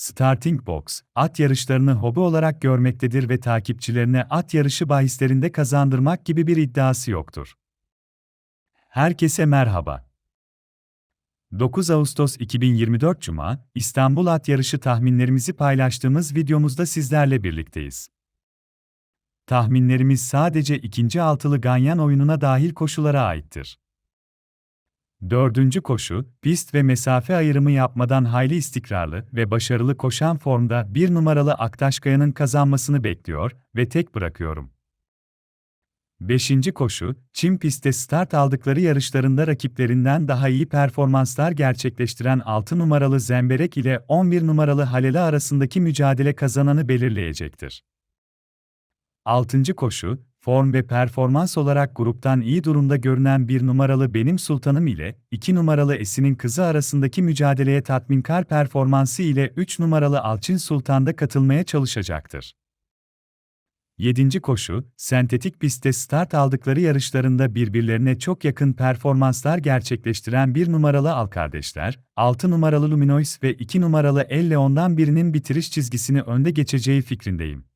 Starting Box, at yarışlarını hobi olarak görmektedir ve takipçilerine at yarışı bahislerinde kazandırmak gibi bir iddiası yoktur. Herkese merhaba. 9 Ağustos 2024 Cuma, İstanbul At Yarışı tahminlerimizi paylaştığımız videomuzda sizlerle birlikteyiz. Tahminlerimiz sadece ikinci altılı ganyan oyununa dahil koşulara aittir. Dördüncü koşu, pist ve mesafe ayrımı yapmadan hayli istikrarlı ve başarılı koşan formda bir numaralı Aktaşkaya'nın kazanmasını bekliyor ve tek bırakıyorum. Beşinci koşu, çim pistte start aldıkları yarışlarında rakiplerinden daha iyi performanslar gerçekleştiren 6 numaralı Zemberek ile 11 numaralı Halele arasındaki mücadele kazananı belirleyecektir. Altıncı koşu, form ve performans olarak gruptan iyi durumda görünen bir numaralı Benim Sultanım ile iki numaralı Esin'in kızı arasındaki mücadeleye tatminkar performansı ile 3 numaralı Alçın Sultan da katılmaya çalışacaktır. 7. koşu, sentetik pistte start aldıkları yarışlarında birbirlerine çok yakın performanslar gerçekleştiren bir numaralı Al Kardeşler, 6 numaralı Luminois ve 2 numaralı El Leon'dan birinin bitiriş çizgisini önde geçeceği fikrindeyim.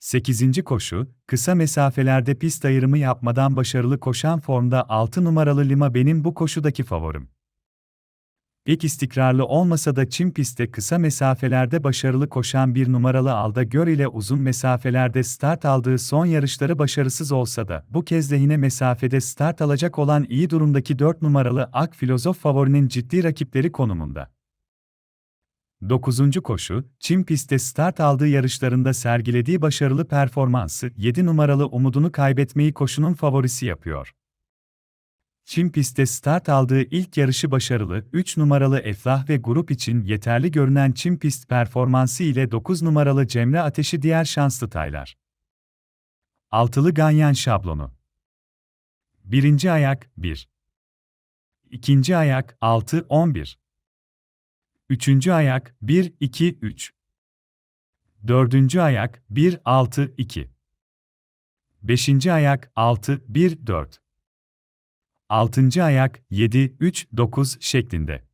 8. koşu, kısa mesafelerde pist ayrımı yapmadan başarılı koşan formda 6 numaralı Lima benim bu koşudaki favorim. Pek istikrarlı olmasa da çim pistte kısa mesafelerde başarılı koşan bir numaralı Alda Gör ile uzun mesafelerde start aldığı son yarışları başarısız olsa da bu kez lehine mesafede start alacak olan iyi durumdaki 4 numaralı Ak Filozof favorinin ciddi rakipleri konumunda. 9. koşu, çim pistte start aldığı yarışlarında sergilediği başarılı performansı 7 numaralı umudunu kaybetmeyi koşunun favorisi yapıyor. Çim pistte start aldığı ilk yarışı başarılı, 3 numaralı Eflah ve grup için yeterli görünen çim pist performansı ile 9 numaralı Cemre Ateşi diğer şanslı taylar. Altılı Ganyan şablonu. Birinci ayak 1. İkinci ayak 6 11. Üçüncü ayak 1 2 3. Dördüncü ayak 1 6 2. Beşinci ayak 6 1 4. Altıncı ayak 7 3 9 şeklinde.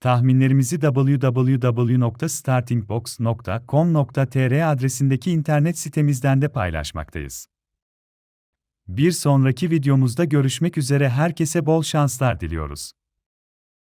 Tahminlerimizi www.startingbox.com.tr adresindeki internet sitemizden de paylaşmaktayız. Bir sonraki videomuzda görüşmek üzere herkese bol şanslar diliyoruz.